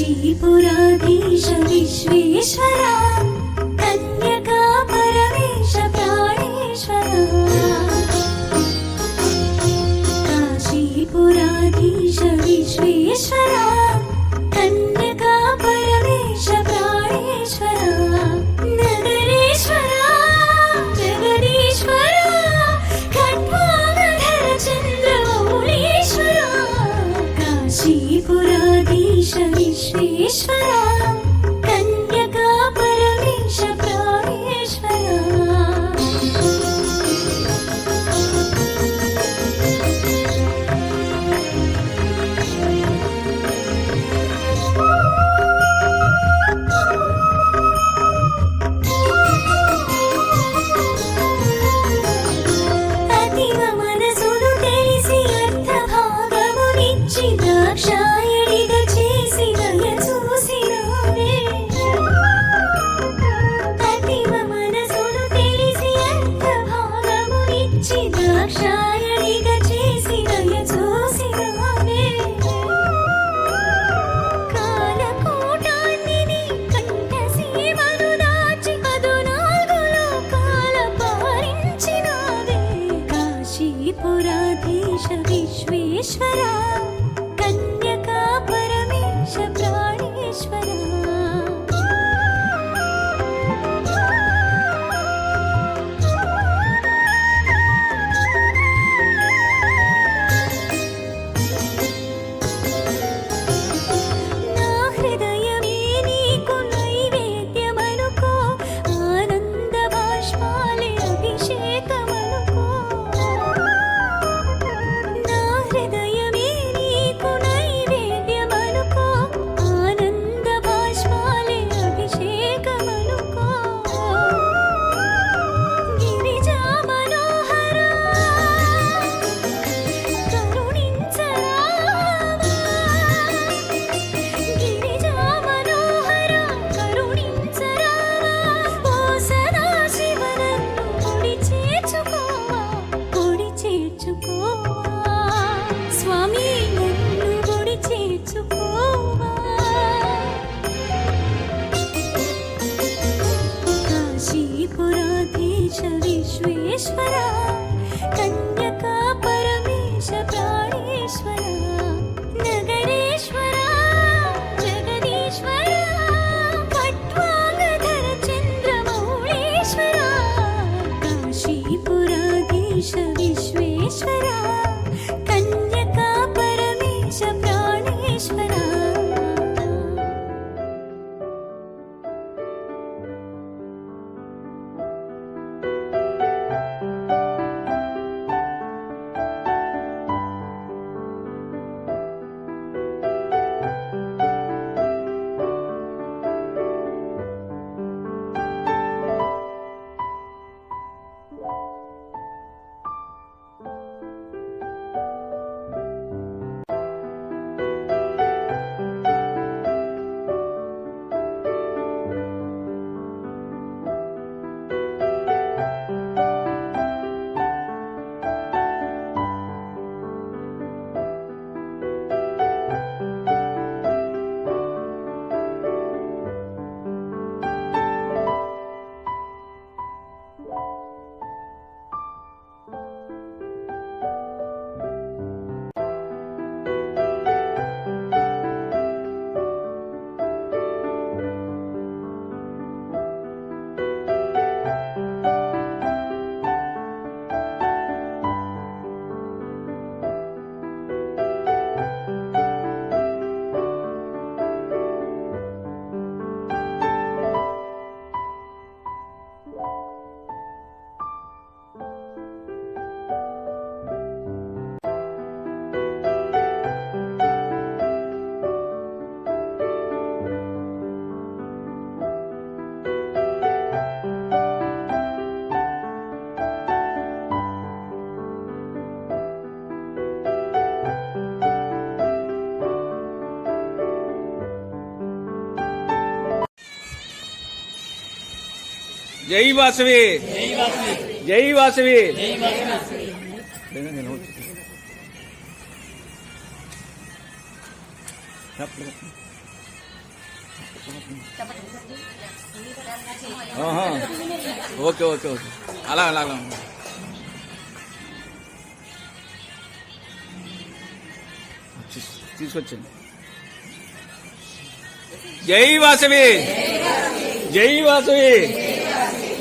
काशीपुराधीश विश्वेश्वरा कन्यका परमेश प्राणेश्वरा काशीपुराधीश विश्वेश्वरा जय वासवीर जय वासवीर हाँ, हाँ ओके ओके ओके। अलग अलग जय वासवीर जय वासवीर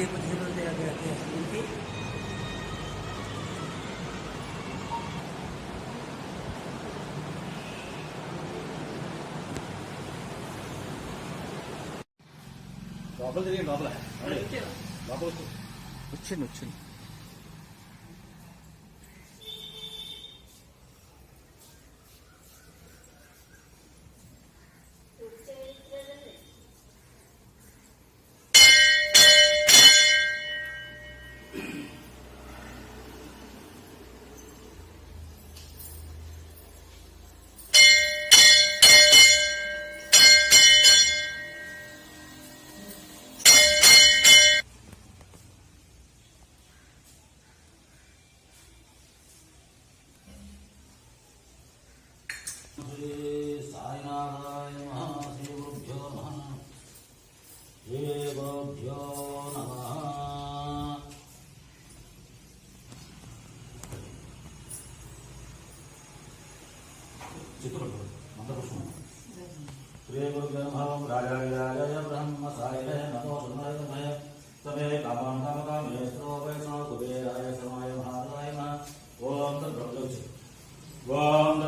ये पोजिशनल दे आगे आते हैं उनकी डॉबल देखिए डॉबल है। डॉबल उच्छिन उच्छिन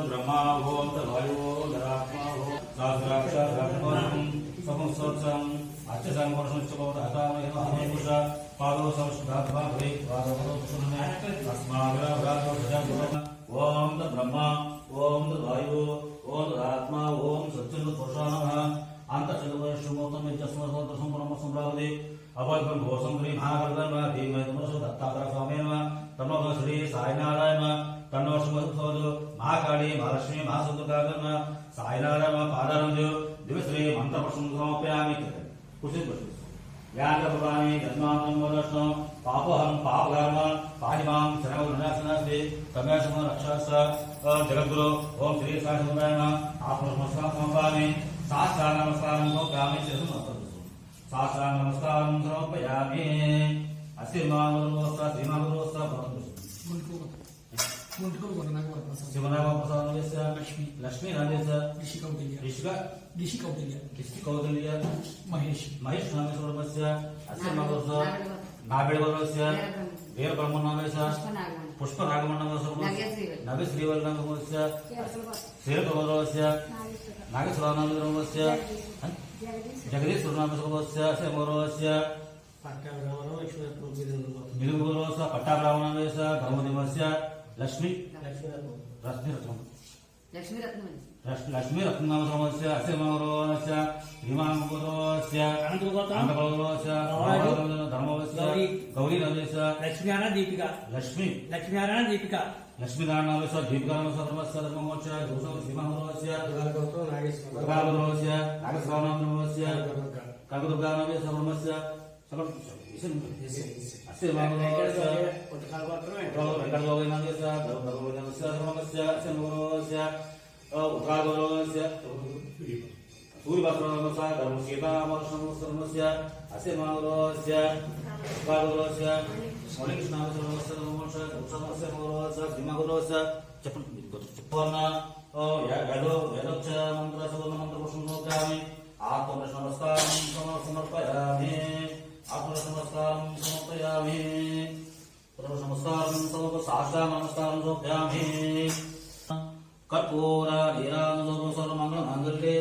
ब्रह्मा हो तदवायु हो धरात्मा हो साधराक्ष धर्मवरम समसत्सम अच्छे ओम तद ब्रह्मा ओम तद ओम तद ओम सच्चिद पुरुषाणः अंतचतुर्षमोत्तम यस्मत् संपूर्ण सम्रावदे अवद्भव भोसंग्री महागर्दन भीमय तमसो दत्ताग्र स्वामी नमः श्री साईनारायण ತನ್ನೋ ಶುಭೋದು ಮಾ ಕಾಳಿ ಮಹಾಲಕ್ಷ್ಮಿ ಮಾ ಸುಂದರಕಾಗಮ ಸಾಯಿನಾರಮ ಪಾದಾರಂಜು ದಿವಶ್ರೀ ಮಂತ್ರ ಪಶುಂ ಸಮರ್ಪಯಾಮಿ ಕುಸಿತ್ ಪಶು ಯಾಗ ಭವಾಮಿ ಜನ್ಮಾಂತಂ ವರಷ್ಣಂ ಪಾಪಹಂ ಪಾಪಕರ್ಮ ಪಾಣಿಮಾಂ ಶರಣವು ನರಸನಾಸ್ತಿ ತಮೇಶಮ ರಕ್ಷಾಸ ಜಗದ್ಗುರು ಓಂ ಶ್ರೀ ಸಾಯಿಸುಂದರಾಯಣ ಆತ್ಮ ನಮಸ್ಕಾರ ಸಂಪಾಮಿ ಸಾಷ್ಟಾಂಗ ನಮಸ್ಕಾರ ಕಾಮಿ ಶಿರಸು ನಮಸ್ಕರಿಸು ಸಾಷ್ಟಾಂಗ ನಮಸ್ಕಾರ ಸಮರ್ಪಯಾಮಿ ಅಸ್ತಿ ಮಾನವರು ಶ್ರೀಮಾನವರು ಭವಂತು ఒంటికలు కొనడానికి వర్ణసం శివనామపసాదయస్య లక్ష్మి లక్ష్మి నామేస ऋषि कौटिल्य ऋषि कौटिल्य ऋषि महेश महेश नामेश्वरमस्य अस्य मगोस नाभिडवर्गस्य वीरब्रह्मनामेश पुष्पनागमनामेश नवश्रीवर्णमस्य श्रीकवर्गस्य नागेश्वरानामस्य जगदीश्वरनामेश्वरस्य अस्य मगोरस्य पट्टाग्रामनामेश पट्टाग्रामनामेश ब्रह्मदेवस्य లక్ష్మి? లక్ష్మీరత్నం లక్ష్మీరత్నమస్య అస్యమనోరోనస్య శ్రీమాంగోరోస్య అనంతగోత్రోస్య ధర్మవస్య గౌరీ. నవేశ లక్ష్మీనారాయణ దీపిక. లక్ష్మి. లక్ష్మీనారాయణ దీపిక. లక్ష్మీనారాయణస్య దీపికారామస్య ధర్మస్య ధర్మమోక్ష శ్రీమాంగోరోస్య నాగేశ్వరోస్య నాగస్వామి నమస్య కగదుర్గానవేశ బ్రహ్మస్య उत्तरागौरवस्य सूर्यभद्रवस्य धर्मशीतामर्षणस्य अस्य उत्तरागौरवस्य मणिकृष्णावसरवस्य नमोषस्य गौरवस्य भीमगौरवस्य चपन्न वेदोच्च मन्त्रसुवर्णमन्त्रपुष्पं लोकामि आत्मप्रश्नमस्तां समर्पयामि నమస్కారం సర్వ సాష్టాంగ నమస్కారం సమర్పయామి కర్పూర నీరాజన సర్వ మంగళ మంగళే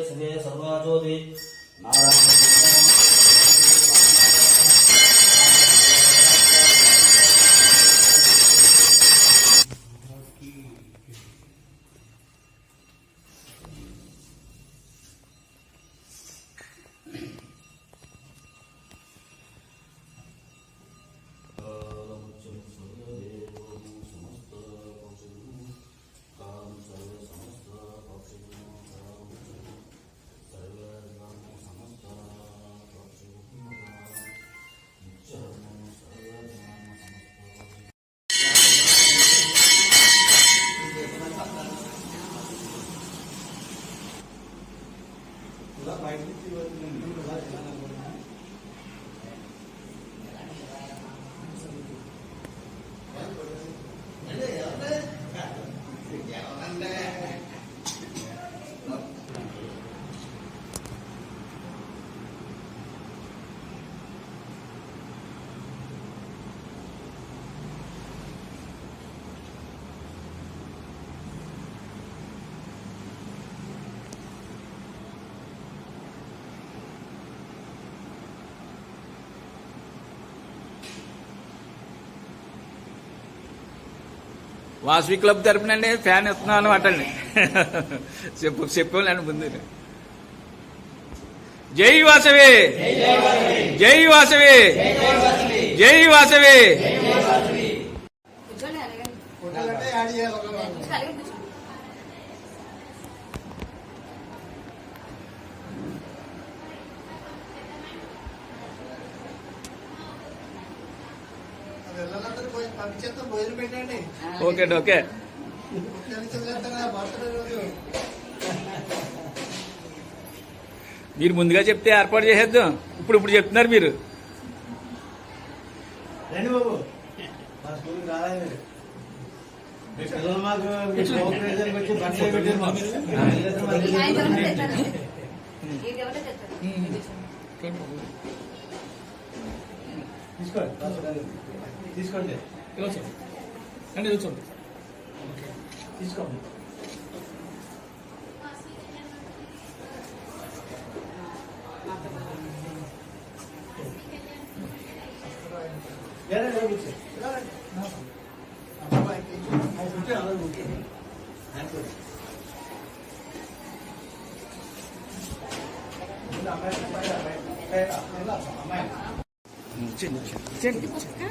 వాసవి క్లబ్ తరపునండి ఫ్యాన్ ఇస్తున్నాను అటండి చెప్పు చెప్పలేండి ముందు. జై వాసవి జై వాసవి జై వాసవి ఓకే అండి ఓకే మీరు ముందుగా చెప్తే ఏర్పాటు చేసేద్దాం. ఇప్పుడు ఇప్పుడు చెప్తున్నారు మీరు. రండి బాబు. మా స్కూల్కి రాలేదు మీరు. మీ పిల్లలు మాకు మీ కోఆపరేషన్కి వచ్చి బర్త్డే పెట్టారు మాకు. తీసుకోండి బర్త్డే. తీసుకోండి అంటే కూర్చోండి తీసుకోండి వేరే లేదు. ముందు అమ్మాయి, అమ్మాయి, అమ్మాయి. ఇలా, అమ్మాయి. ఇచ్చేయండి, ఇచ్చేయండి, ఇచ్చేయండి.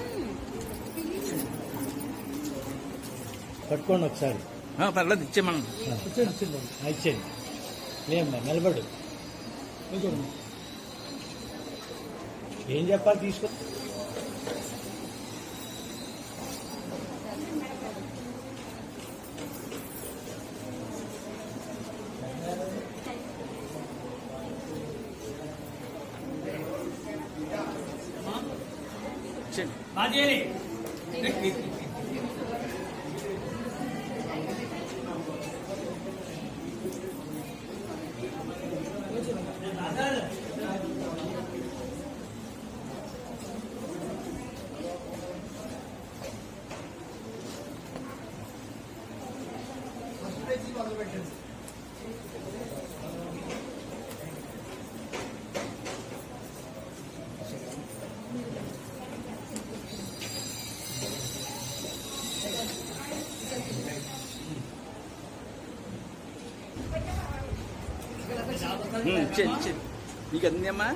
పట్టుకోండి ఒకసారి. ఆ, పర్లేదు ఇచ్చేయమను. ఇచ్చేయండి ఇచ్చేయండి. ఇచ్చేయండి లేమ్మా నిలబడు. ఏం చెప్పాలి తీసుకో. ఇచ్చేయండి. బాగా చేయాలి ఉమ్, ఇచ్చేయండి ఇచ్చేయండి మీకు అందినాయమ్మా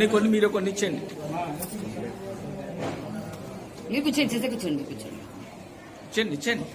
మీకు కొన్ని మీరు కొన్ని ఇచ్చేయండి. మీరు కూర్చోండి కూర్చోండి కూర్చోండి. ఇచ్చేయండి ఇచ్చేయండి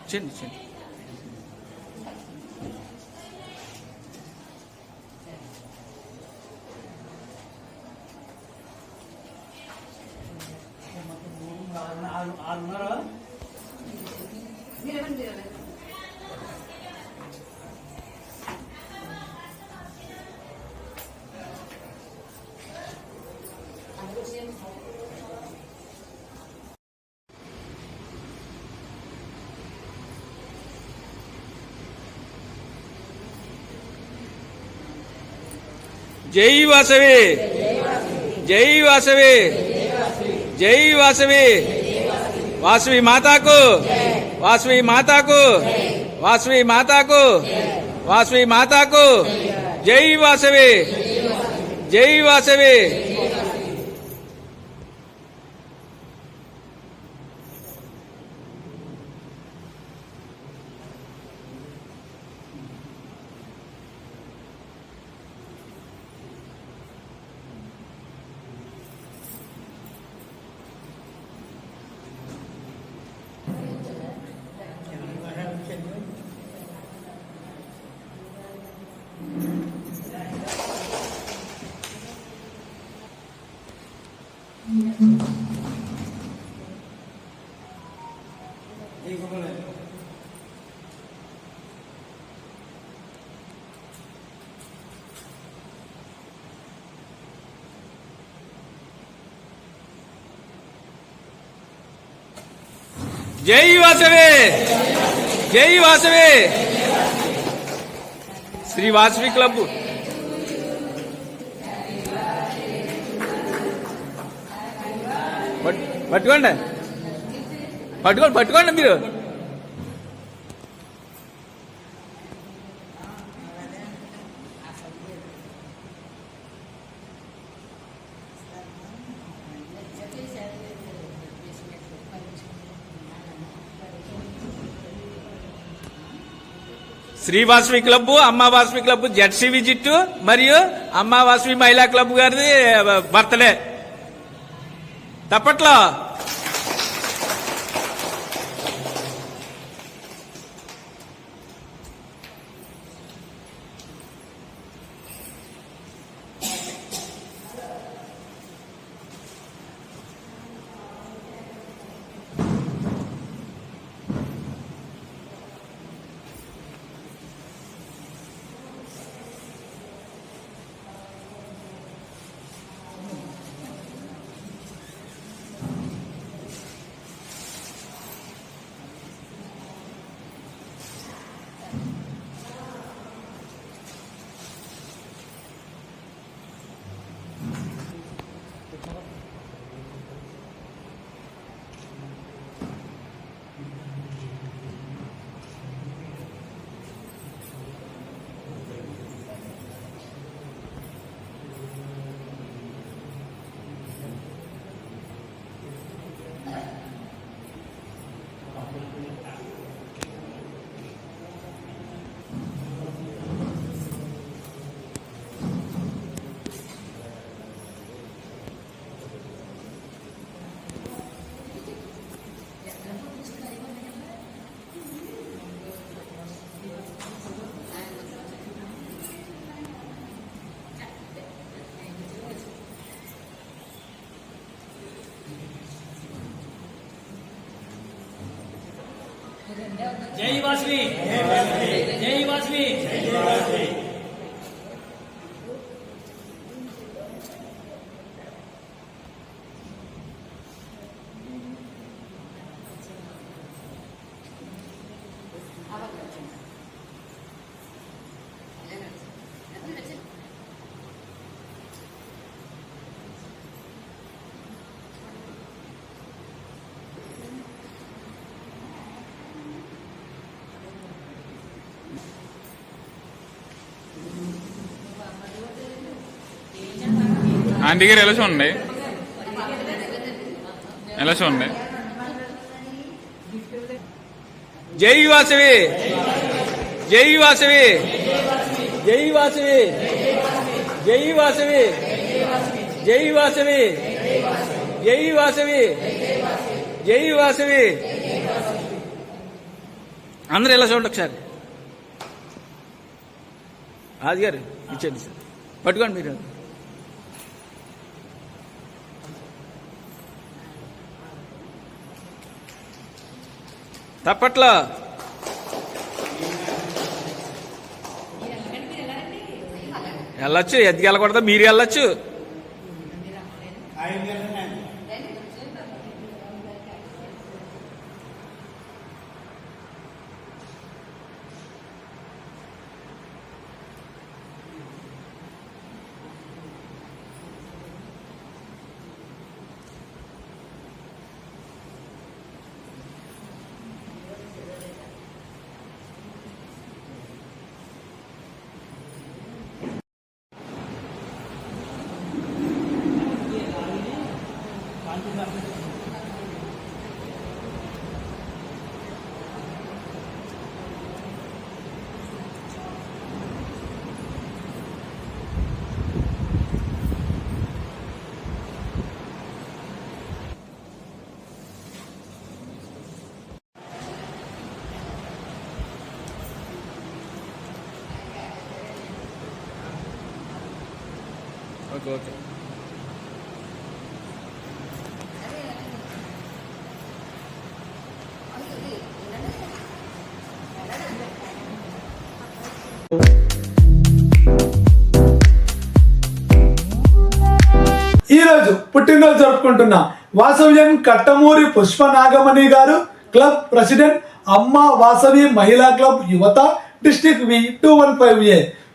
ఇచ్చేయండి ఇచ్చేయండి ఆరున్నర జై వాసవి. జై వాసవి. జై వాసవి. వాసవి మాతాకు. వాసవి మాతాకు. వాసవి మాతాకు. వాసవి మాతాకు. జై వాసవి. జై వాసవి. జై వాసవి జై వాసవి శ్రీ వాసవి క్లబ్ పట్- పట్టుకోండి పట్టుకోండి పట్టుకోండి మీరు. శ్రీ వాసవి క్లబ్ అమ్మ వాసవి క్లబ్ జెడ్సీవి జిట్టు మరియు అమ్మ వాసవి మహిళా క్లబ్ గారిది బర్త్డే. తప్పట్లో? జై వాసవి జై వాసవి ఆంటీ గారు ఎలా చూడండి? ఎలా చూడండి? జై వాసవి! జై వాసవి! జై వాసవి! జై వాసవి! జై వాసవి! జై వాసవి! జై వాసవి! అందరూ ఎలా చూడండి ఒకసారి? ఆది గారు ఇచ్చేయండి సార్. పట్టుకోండి మీరు. తప్పట్లో వెళ్ళొచ్చు ఎదిగి వెళ్ళకూడదు మీరు వెళ్ళొచ్చు. ఓకే. ఈరోజు రోజు పుట్టినరోజు జరుపుకుంటున్న వాసవ్యం కట్టమూరి పుష్ప నాగమణి గారు క్లబ్ ప్రెసిడెంట్ అమ్మ వాసవి మహిళా క్లబ్ యువత district V two one five A.